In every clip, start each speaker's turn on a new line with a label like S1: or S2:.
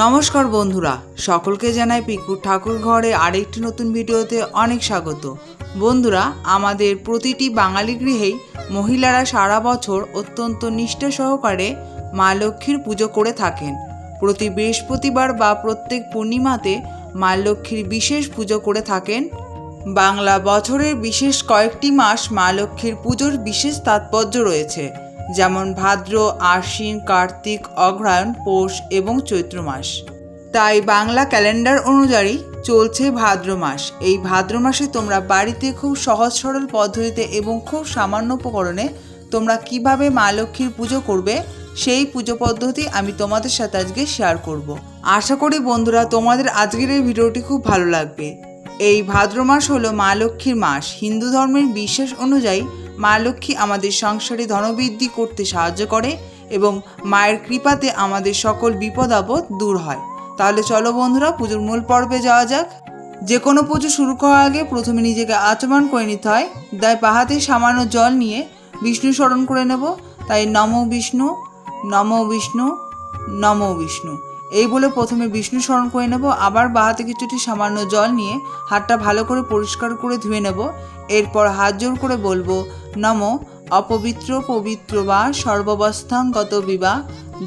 S1: নমস্কার বন্ধুরা, সকলকে জানাই পিকু ঠাকুর ঘরে আরেকটি নতুন ভিডিওতে অনেক স্বাগত। বন্ধুরা, আমাদের প্রতিটি বাঙালি গৃহেই মহিলারা সারা বছর অত্যন্ত নিষ্ঠা সহকারে মা লক্ষ্মীর পুজো করে থাকেন। প্রতি বৃহস্পতিবার বা প্রত্যেক পূর্ণিমাতে মা লক্ষ্মীর বিশেষ পুজো করে থাকেন। বাংলা বছরের বিশেষ কয়েকটি মাস মা লক্ষ্মীর পুজোর বিশেষ তাৎপর্য রয়েছে। যেমন ভাদ্র, আশ্বিন, কার্তিক, অগ্রহায়ণ, পৌষ এবং চৈত্র মাস। তাই বাংলা ক্যালেন্ডার অনুযায়ী চলছে ভাদ্র মাস। এই ভাদ্র মাসে তোমরা বাড়িতে খুব সহজ সরল পদ্ধতিতে এবং খুব সামান্য উপকরণে তোমরা কীভাবে মা লক্ষ্মীর পুজো করবে, সেই পুজো পদ্ধতি আমি তোমাদের সাথে আজকে শেয়ার করব। আশা করি বন্ধুরা তোমাদের আজকের এই ভিডিওটি খুব ভালো লাগবে। এই ভাদ্র মাস হলো মা লক্ষ্মীর মাস। হিন্দু ধর্মের বিশ্বাস অনুযায়ী মা লক্ষ্মী আমাদের সংসারে ধনবৃদ্ধি করতে সাহায্য করে এবং মায়ের কৃপাতে আমাদের সকল বিপদ আপদ দূর হয়। তাহলে চলো বন্ধুরা, পুজোর মূল পর্বে যাওয়া যাক। যে কোনো পুজো শুরু করার আগে প্রথমে নিজেকে আচমন করে নিতে হয়। তাই বাহাতে সামান্য জল নিয়ে বিষ্ণু স্মরণ করে নেব। তাই নম বিষ্ণু নম বিষ্ণু নম বিষ্ণু। এই বলে প্রথমে বিষ্ণু স্মরণ করে নেব, আবার বাহাতে কিছুটি সামান্য জল নিয়ে হাতটা ভালো করে পরিষ্কার করে ধুয়ে নেব। এরপর হাত জোর করে বলব, নম অপবিত্র পবিত্র বা সর্বাবস্থাঙ্গত বিবাহ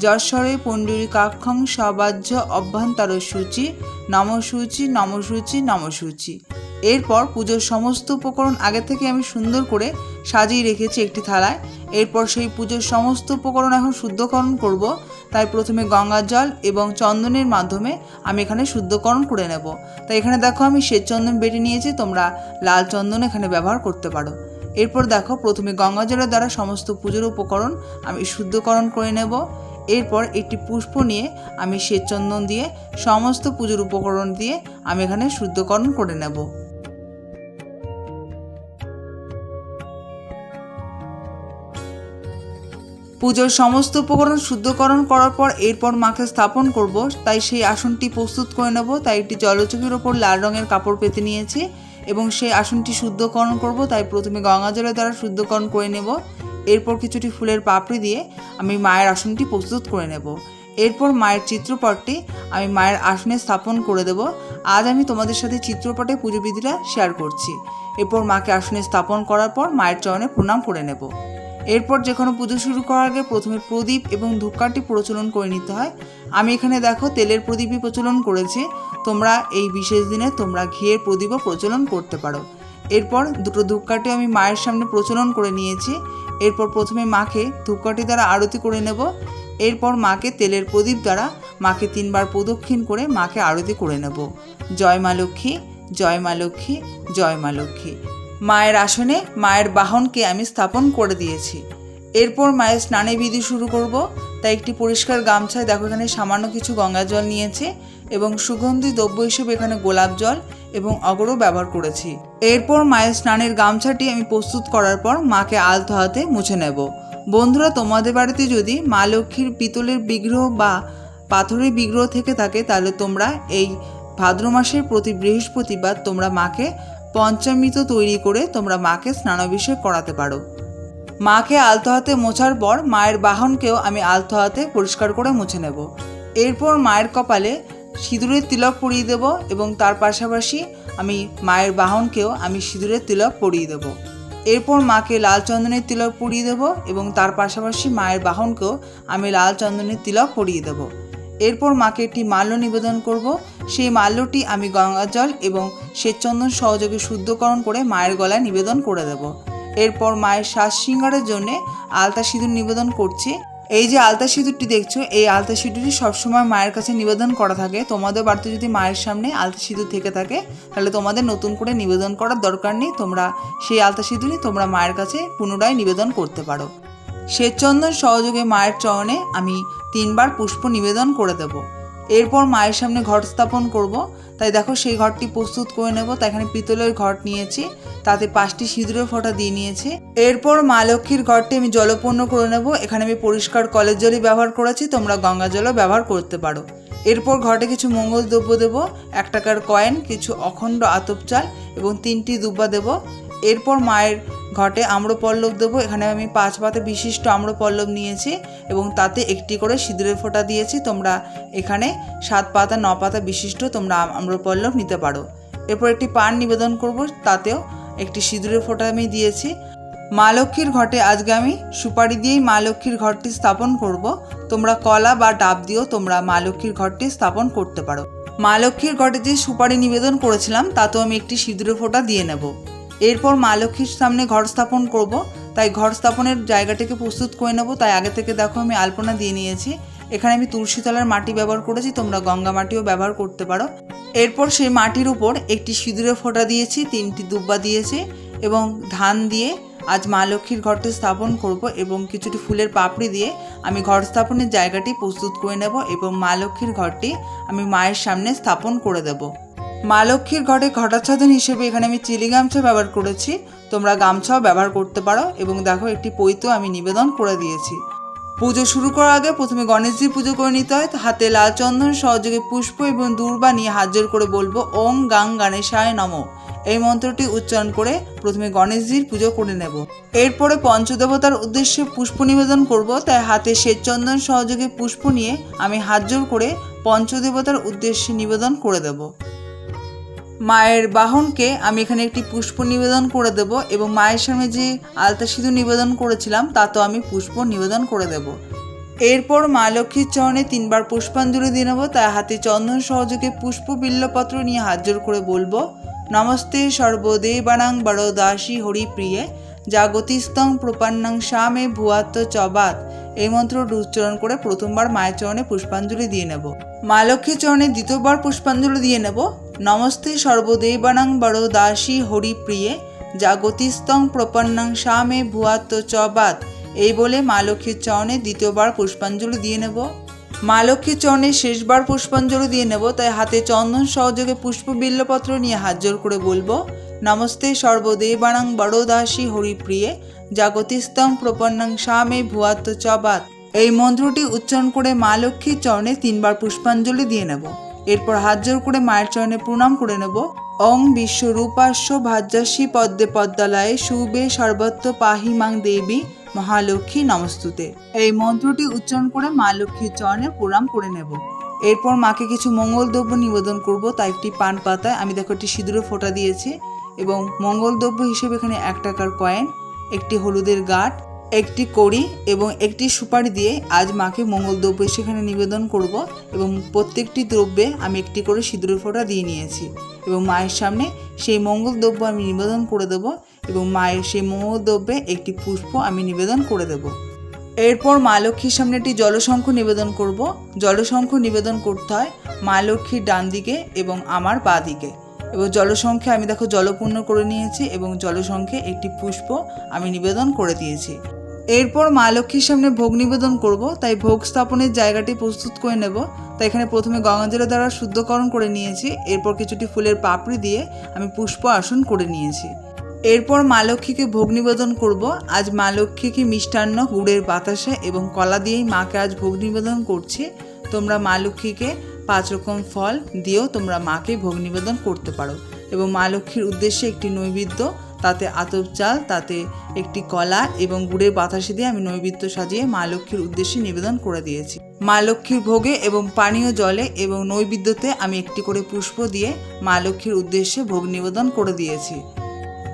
S1: যশ্বরে পুণ্ডরীকাক্ষং সবাহ্য অভ্যন্তর সূচি, নম সূচি নম সূচি নম সূচি। এরপর পুজোর সমস্ত উপকরণ আগে থেকে আমি সুন্দর করে সাজিয়ে রেখেছি একটি থালায়। এরপর সেই পুজোর সমস্ত উপকরণ এখন শুদ্ধকরণ করব। তাই প্রথমে গঙ্গার জল এবং চন্দনের মাধ্যমে আমি এখানে শুদ্ধকরণ করে নেব। তাই এখানে দেখো আমি শ্বেত চন্দন বেটে নিয়েছি, তোমরা লাল চন্দন এখানে ব্যবহার করতে পারো। এরপর দেখো প্রথমে গঙ্গা জলের দ্বারা সমস্ত পুজোর উপকরণ আমি শুদ্ধকরণ করে নেব। এরপর একটি পুষ্প নিয়ে আমি শ্বেত চন্দন দিয়ে সমস্ত পুজোর উপকরণ দিয়ে আমি এখানে শুদ্ধকরণ করে নেব। পুজোর সমস্ত উপকরণ শুদ্ধকরণ করার পর এরপর মাকে স্থাপন করব। তাই সেই আসনটি প্রস্তুত করে নেব। তাই একটি জলচকির ওপর লাল রঙের কাপড় পেতে নিয়েছি এবং সেই আসনটি শুদ্ধকরণ করব। তাই প্রথমে গঙ্গা জলের দ্বারা শুদ্ধকরণ করে নেব। এরপর কিছুটি ফুলের পাপড়ি দিয়ে আমি মায়ের আসনটি প্রস্তুত করে নেব। এরপর মায়ের চিত্রপটটি আমি মায়ের আসনে স্থাপন করে দেব। আজ আমি তোমাদের সাথে চিত্রপটে পুজো বিধিটা শেয়ার করছি। এরপর মাকে আসনে স্থাপন করার পর মায়ের চরণে প্রণাম করে নেব। এরপর যে কোনো পুজো শুরু করার আগে প্রথমে প্রদীপ এবং ধূপকাঠি প্রচলন করে নিতে হয়। আমি এখানে দেখো তেলের প্রদীপই প্রচলন করেছি। তোমরা এই বিশেষ দিনে তোমরা ঘিয়ের প্রদীপও প্রচলন করতে পারো। এরপর দুটো ধূপকাঠি আমি মায়ের সামনে প্রচলন করে নিয়েছি। এরপর প্রথমে মাকে ধূপকাঠি দ্বারা আরতি করে নেব। এরপর মাকে তেলের প্রদীপ দ্বারা মাকে তিনবার প্রদক্ষিণ করে মাকে আরতি করে নেব। জয় মা লক্ষ্মী, জয় মা লক্ষ্মী, জয় মা লক্ষ্মী। মায়ের আসনে মায়ের বাহনকে আমি স্থাপন করে দিয়েছি। এরপর মায়ের স্নানে বিধি শুরু করব। তাই একটি পরিষ্কার গামছায় দেখো এখানে সামান্য কিছু গঙ্গা জল নিয়েছে এবং সুগন্ধি দ্রব্য হিসেবে এখানে গোলাপ জল এবং অগরও ব্যবহার করেছি। এরপর মায়ের স্নানের গামছাটি আমি প্রস্তুত করার পর মাকে আলতো হাতে মুছে নেব। বন্ধুরা, তোমাদের বাড়িতে যদি মা লক্ষ্মীর পিতলের বিগ্রহ বা পাথরের বিগ্রহ থেকে থাকে, তাহলে তোমরা এই ভাদ্র মাসের প্রতি বৃহস্পতিবার তোমরা মাকে পঞ্চামৃত তৈরি করে তোমরা মাকে স্নানাভিষেক করাতে পারো। মাকে আলতো হাতে মোছার পর মায়ের বাহনকেও আমি আলতো হাতে পরিষ্কার করে মুছে নেব। এরপর মায়ের কপালে সিঁদুরের তিলক পরিয়ে দেব এবং তার পাশাপাশি আমি মায়ের বাহনকেও আমি সিঁদুরের তিলক পরিয়ে দেব। এরপর মাকে লাল চন্দনের তিলক পরিয়ে দেব এবং তার পাশাপাশি মায়ের বাহনকেও আমি লাল চন্দনের তিলক পরিয়ে দেব। এরপর মাকে একটি মাল্য নিবেদন করব সেই মাল্যটি আমি গঙ্গা জল এবং শ্বেতচন্দন সহযোগে শুদ্ধকরণ করে মায়ের গলায় নিবেদন করে দেব। এরপর মায়ের শ্বাস সিঙ্গারের জন্য আলতা সিঁদুর নিবেদন করছি। এই যে আলতা সিঁদুরটি দেখছ, এই আলতা সিঁদুরটি সবসময় মায়ের কাছে নিবেদন করা থাকে। তোমাদের বাড়িতে যদি মায়ের সামনে আলতা সিঁদুর থেকে থাকে, তাহলে তোমাদের নতুন করে নিবেদন করার দরকার নেই। তোমরা সেই আলতা সিঁদুরই তোমরা মায়ের কাছে পুনরায় নিবেদন করতে পারো। শ্বেতচন্দন সহযোগে মায়ের চরণে আমি তিনবার পুষ্প নিবেদন করে দেব। এরপর মায়ের সামনে ঘট স্থাপন করব। তাই দেখো সেই ঘরটি প্রস্তুত করে নেব। তাই এখানে পিতলের ঘট নিয়েছি। তাতে পাঁচটি সিঁদুরের ফোঁটা দিয়ে নিয়েছি। এরপর মা লক্ষ্মীর ঘরটি আমি জলপূর্ণ করে নেব। এখানে আমি পরিষ্কার কলের জলই ব্যবহার করেছি। তোমরা গঙ্গা জলও ব্যবহার করতে পারো। এরপর ঘটে কিছু মঙ্গল দ্রব্য দেবো। এক টাকার কয়েন, কিছু অখণ্ড আতপ চাল এবং তিনটি দুব্বা দেব। এরপর মায়ের ঘটে আম্রপল্লব দেবো। এখানে আমি পাঁচ পাতা বিশিষ্ট আম্রপল্লব নিয়েছি এবং তাতে একটি করে সিঁদুরের ফোঁটা দিয়েছি। তোমরা এখানে সাত পাতা, ন পাতা বিশিষ্ট তোমরা আম্রপল্লব নিতে পারো। এরপর একটি পান নিবেদন করব, তাতেও একটি সিঁদুরের ফোঁটা আমি দিয়েছি। মা লক্ষ্মীর ঘটে, আজকে আমি সুপারি দিয়েই মা লক্ষ্মীর ঘরটি স্থাপন করব। তোমরা কলা বা ডাব দিয়েও তোমরা মা লক্ষ্মীর ঘরটি স্থাপন করতে পারো। মা লক্ষ্মীর ঘটে যে সুপারি নিবেদন করেছিলাম, তাতেও আমি একটি সিঁদুরের ফোঁটা দিয়ে নেব। এরপর মা লক্ষ্মীর সামনে ঘর স্থাপন করব। তাই ঘর স্থাপনের জায়গাটাকে প্রস্তুত করে নেব। তাই আগে থেকে দেখো, আমি আলপনা দিয়ে নিয়েছি। এখানে আমি তুলসী তলার মাটি ব্যবহার করেছি। তোমরা গঙ্গা মাটিও ব্যবহার করতে পারো। এরপর সেই মাটির উপর একটি সিঁদুরের ফোঁটা দিয়েছি, তিনটি দুব্বা দিয়েছি এবং ধান দিয়ে আজ মা লক্ষ্মীর ঘরটি স্থাপন করব এবং কিছুটি ফুলের পাপড়ি দিয়ে আমি ঘর স্থাপনের জায়গাটি প্রস্তুত করে নেব এবং মা লক্ষ্মীর ঘরটি আমি মায়ের সামনে স্থাপন করে দেব। মা লক্ষ্মীর ঘরে ঘটাচ্ছাদন হিসেবে এখানে আমি চিলি গামছা ব্যবহার করেছি। তোমরা গামছাও ব্যবহার করতে পারো এবং দেখো একটি পৈতো আমি নিবেদন করে দিয়েছি। পুজো শুরু করার আগে প্রথমে গণেশজির পুজো করে নিতে হয়। হাতে লাল চন্দন, সহযোগে পুষ্প এবং দূর্বা নিয়ে হাত জোর করে বলব ওম গাং গণেশায় নম। এই মন্ত্রটি উচ্চারণ করে প্রথমে গণেশজির পুজো করে নেব। এরপরে পঞ্চদেবতার উদ্দেশ্যে পুষ্প নিবেদন করব, তাই হাতে শ্বেত চন্দন, সহযোগে পুষ্প নিয়ে আমি হাত করে পঞ্চদেবতার উদ্দেশ্যে নিবেদন করে দেব। মায়ের বাহনকে আমি এখানে একটি পুষ্প নিবেদন করে দেব এবং মায়ের সামনে যে আলতা সিঁদুর নিবেদন করেছিলাম তাতেও আমি পুষ্প নিবেদন করে দেব। এরপর মা লক্ষ্মীর চরণে তিনবার পুষ্পাঞ্জলি দিয়ে নেব তাই হাতে চন্দন সহযোগে পুষ্প বিল্লপত্র নিয়ে হাত জোর করে বলব, নমস্তে সর্বদেবানাং বড় দাসী হরিপ্রিয়ে জাগতিস্তং প্রপান্নাং শ্যামে ভুয়াত্ম চবাত। এই মন্ত্র উচ্চারণ করে প্রথমবার মায়ের চরণে পুষ্পাঞ্জলি দিয়ে নেব। মা লক্ষ্মীর চরণে দ্বিতীয়বার পুষ্পাঞ্জলি দিয়ে নেব। নমস্তে সর্বদেবানাং বড় দাসী হরিপ্রিয়ে জাগতিস্তং প্রপন্নাং শ্যামে ভুয়াত্ম চবাত এই বলে মা লক্ষ্মীর চরণে দ্বিতীয়বার পুষ্পাঞ্জলি দিয়ে নেব। মা লক্ষ্মীর চরণে শেষবার পুষ্পাঞ্জলি দিয়ে নেব, তাই হাতে চন্দন সহযোগে পুষ্প বিল্লপত্র নিয়ে হাত করে বলব, নমস্তে সর্বদেবানাং বড় দাসী হরিপ্রিয়ে জাগতিস্তং প্রপন্নাং শ্যামে ভুয়াত্ম চবাত এই মন্ত্রটি উচ্চারণ করে মা লক্ষ্মীর চরণে তিনবার পুষ্পাঞ্জলি দিয়ে নেব। এরপর হাত জোর করে মায়ের চরণে প্রণাম করে নেব। অং বিশ্বরূপাস্য ভাজ্যাসী পদ্মে পদ্মালয়ে শুবে সর্বত্র পাহি মাং দেবী মহালক্ষ্মী নমস্তুতে। এই মন্ত্রটি উচ্চারণ করে মা লক্ষ্মীর চরণে প্রণাম করে নেব। এরপর মাকে কিছু মঙ্গল দ্রব্য নিবেদন করব। তাই একটি পান পাতায়, আমি দেখো একটি সিঁদুরে ফোঁটা দিয়েছি এবং মঙ্গল দ্রব্য হিসেবে এখানে এক টাকার কয়েন, একটি হলুদের গাঁট একটি কড়ি এবং একটি সুপারি দিয়ে আজ মাকে মঙ্গল দ্রব্য সেখানে নিবেদন করব এবং প্রত্যেকটি দ্রব্যে আমি একটি করে সিঁদুরের ফোঁটা দিয়ে নিয়েছি এবং মায়ের সামনে সেই মঙ্গল দ্রব্য আমি নিবেদন করে দেব এবং মায়ের সেই মঙ্গল দ্রব্যে একটি পুষ্প আমি নিবেদন করে দেব। এরপর মা লক্ষ্মীর সামনে একটি জলশঙ্খ নিবেদন করব। জলশঙ্খ নিবেদন করতে হয় মা লক্ষ্মীর ডান দিকে এবং আমার বাঁ দিকে। এবং জলসংখ্যে আমি দেখো জলপূর্ণ করে নিয়েছি এবং জলসংখ্যে একটি পুষ্প আমি নিবেদন করে দিয়েছি। এরপর মা লক্ষ্মীর সামনে ভোগ নিবেদন করব, তাই ভোগ স্থাপনের জায়গাটি প্রস্তুত করে নেব। তাই এখানে প্রথমে গঙ্গাজল দ্বারা শুদ্ধকরণ করে নিয়েছি, এরপর কিছুটি ফুলের পাপড়ি দিয়ে আমি পুষ্প আসন করে নিয়েছি। এরপর মা লক্ষ্মীকে ভোগ নিবেদন করব, আজ মা লক্ষ্মীকে মিষ্টান্ন, গুড়ের বাতাসে এবং কলা দিয়েই মাকে আজ ভোগ নিবেদন করছি, তোমরা মা লক্ষ্মীকে পাঁচ রকম ফল দিয়েও তোমরা মাকে ভোগ নিবেদন করতে পারো। এবং মা লক্ষ্মীর উদ্দেশ্যে একটি নৈবেদ্য তাতে আতপ চাল, তাতে একটি কলা এবং গুড়ের বাতাসে দিয়ে আমি নৈবেদ্য সাজিয়ে মা লক্ষ্মীর উদ্দেশ্যে নিবেদন করে দিয়েছি। মা লক্ষ্মীর ভোগে এবং পানীয় জলে এবং নৈবেদ্যতে আমি একটি করে পুষ্প দিয়ে মা লক্ষ্মীর উদ্দেশ্যে ভোগ নিবেদন করে দিয়েছি।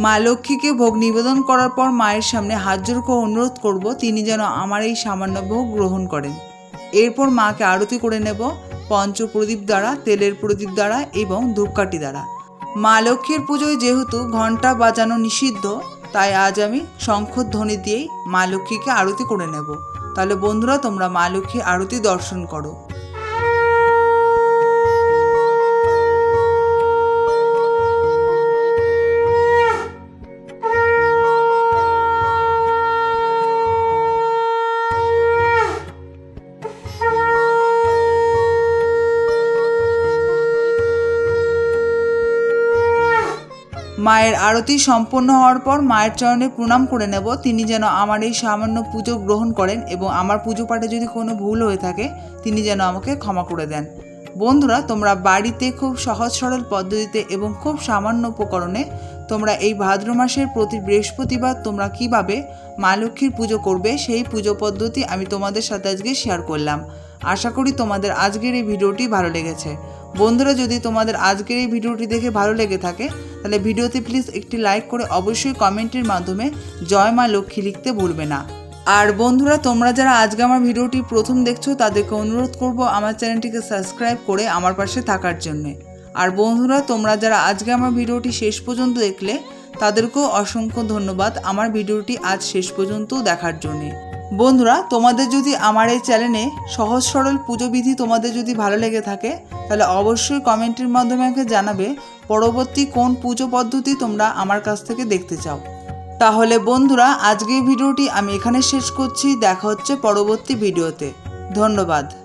S1: মা লক্ষ্মীকে ভোগ নিবেদন করার পর মায়ের সামনে হাত জোর করে অনুরোধ করব, তিনি যেন আমার এই সামান্য ভোগ গ্রহণ করেন। এরপর মাকে আরতি করে নেব পঞ্চ প্রদীপ দ্বারা, তেলের প্রদীপ দ্বারা এবং ধূপকাঠি দ্বারা। মা লক্ষ্মীর পুজোয় যেহেতু ঘণ্টা বাজানো নিষিদ্ধ, তাই আজ আমি শঙ্খধ্বনি দিয়েই মা লক্ষ্মীকে আরতি করে নেব। তাহলে বন্ধুরা, তোমরা মা লক্ষ্মী আরতি দর্শন করো। মায়ের আরতি সম্পন্ন হওয়ার পর মায়ের চরণে প্রণাম করে নেব। তিনি যেন আমার এই সামান্য পুজো গ্রহণ করেন এবং আমার পুজো পাঠে যদি কোনো ভুল হয়ে থাকে, তিনি যেন আমাকে ক্ষমা করে দেন। বন্ধুরা, তোমরা বাড়িতে খুব সহজ সরল পদ্ধতিতে এবং খুব সামান্য উপকরণে তোমরা এই ভাদ্র মাসের প্রতি বৃহস্পতিবার তোমরা কীভাবে মা লক্ষ্মীর পুজো করবে, সেই পুজো পদ্ধতি আমি তোমাদের সাথে আজকে শেয়ার করলাম। আশা করি তোমাদের আজকের এই ভিডিওটি ভালো লেগেছে। বন্ধুরা, যদি তোমাদের আজকের এই ভিডিওটি দেখে ভালো লেগে থাকে, তাহলে ভিডিওতে প্লিজ একটি লাইক করে অবশ্যই কমেন্টের মাধ্যমে জয় মা লক্ষ্মী লিখতে ভুলবে না। আর বন্ধুরা, তোমরা যারা আজকে আমার ভিডিওটি প্রথম দেখছ, তাদেরকে অনুরোধ করব আমার চ্যানেলটিকে সাবস্ক্রাইব করে আমার পাশে থাকার জন্যে। আর বন্ধুরা, তোমরা যারা আজকে আমার ভিডিওটি শেষ পর্যন্ত দেখলে, তাদেরকেও অসংখ্য ধন্যবাদ আমার ভিডিওটি আজ শেষ পর্যন্ত দেখার জন্যে। বন্ধুরা, তোমাদের যদি আমার এই চ্যানেলে সহজ সরল পুজো বিধি তোমাদের যদি ভালো লেগে থাকে, তাহলে অবশ্যই কমেন্টের মাধ্যমে আমাকে জানাবে পরবর্তী কোন পুজো পদ্ধতি তোমরা আমার কাছ থেকে দেখতে চাও। তাহলে বন্ধুরা, আজকের ভিডিওটি আমি এখানে শেষ করছি। দেখা হচ্ছে পরবর্তী ভিডিওতে। ধন্যবাদ।